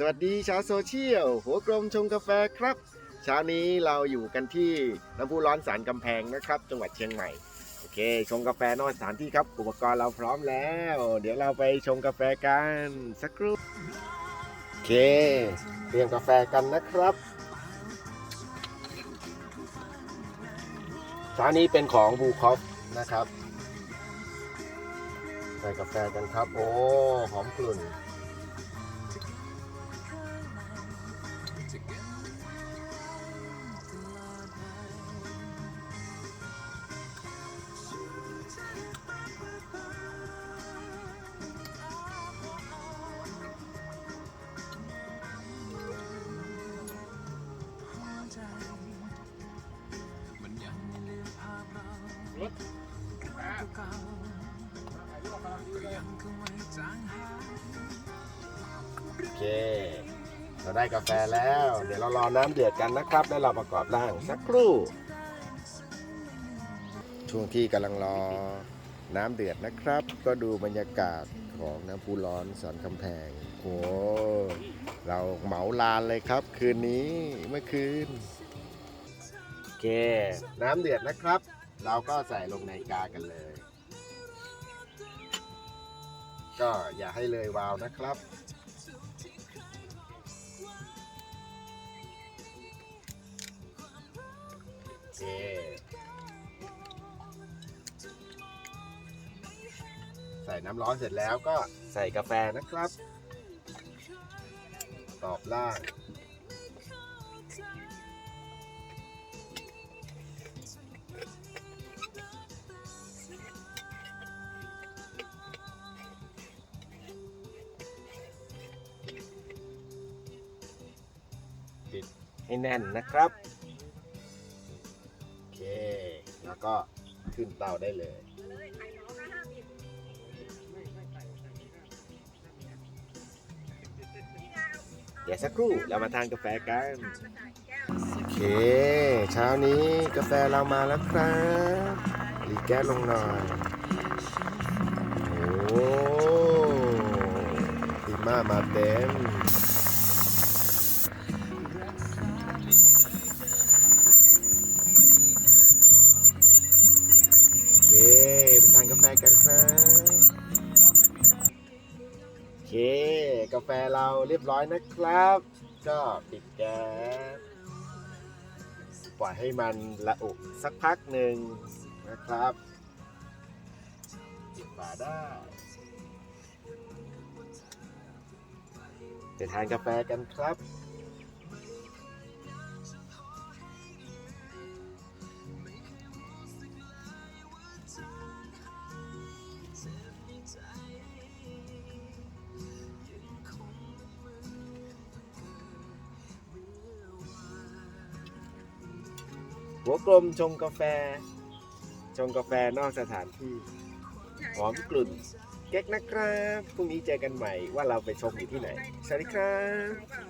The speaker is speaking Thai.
สวัสดีชาวโซเชียล หัวกลมชงกาแฟครับ เช้านี้เราอยู่กันที่น้ำพุร้อนสารกำแพงนะครับ จังหวัดเชียงใหม่ โอเค ชงกาแฟนอกสถานที่ครับ อุปกรณ์เราพร้อมแล้ว เดี๋ยวเราไปชงกาแฟกันสักครู่ โอเค เตรียมกาแฟกันนะครับ เช้านี้เป็นของบูคอฟนะครับ ใส่กาแฟกันครับ โอ้ หอมกลุ่น โอเค เราได้กาแฟแล้ว เดี๋ยวเรารอน้ำเดือดกันนะครับ แล้วเราประกอบร่างสักครู่ ช่วงที่กำลังรอน้ำเดือดนะครับ ก็ดูบรรยากาศของน้ำพุร้อนสอนคำแพงโอ้เราเหมาลานเลยครับ คืนนี้เมื่อคืนโอเค น้ำเดือดนะครับ เราก็ใส่ลงในกากันเลย ก็อย่าให้เลยวาวนะครับ โอเคใส่น้ำร้อนเสร็จแล้วก็ใส่กาแฟนะครับ ตอบล่าง ปิดให้แน่นนะครับโอเคแล้วก็ขึ้นเตาได้เลยเดี๋ยวสักครู่เรามาทานกาแฟกันโอเค เช้านี้กาแฟเรามาแล้วครับรีแก๊สลงหน่อยโอ้ดีมากมาเต็มานกาแฟกันครับโอเค กาแฟเราเรียบร้อยนะครับ ก็ปิดแก๊สปล่อยให้มันละอุสักพักหนึ่งนะครับปิดฝาได้ไปทานกาแฟกันครับ หัวกลมชงกาแฟ ชงกาแฟนอกสถานที่หอมกลุ่นเก๊กนะครับพรุ่งนี้เจอกันใหม่ว่าเราไปชมอยู่ที่ไหน สวัสดีครับ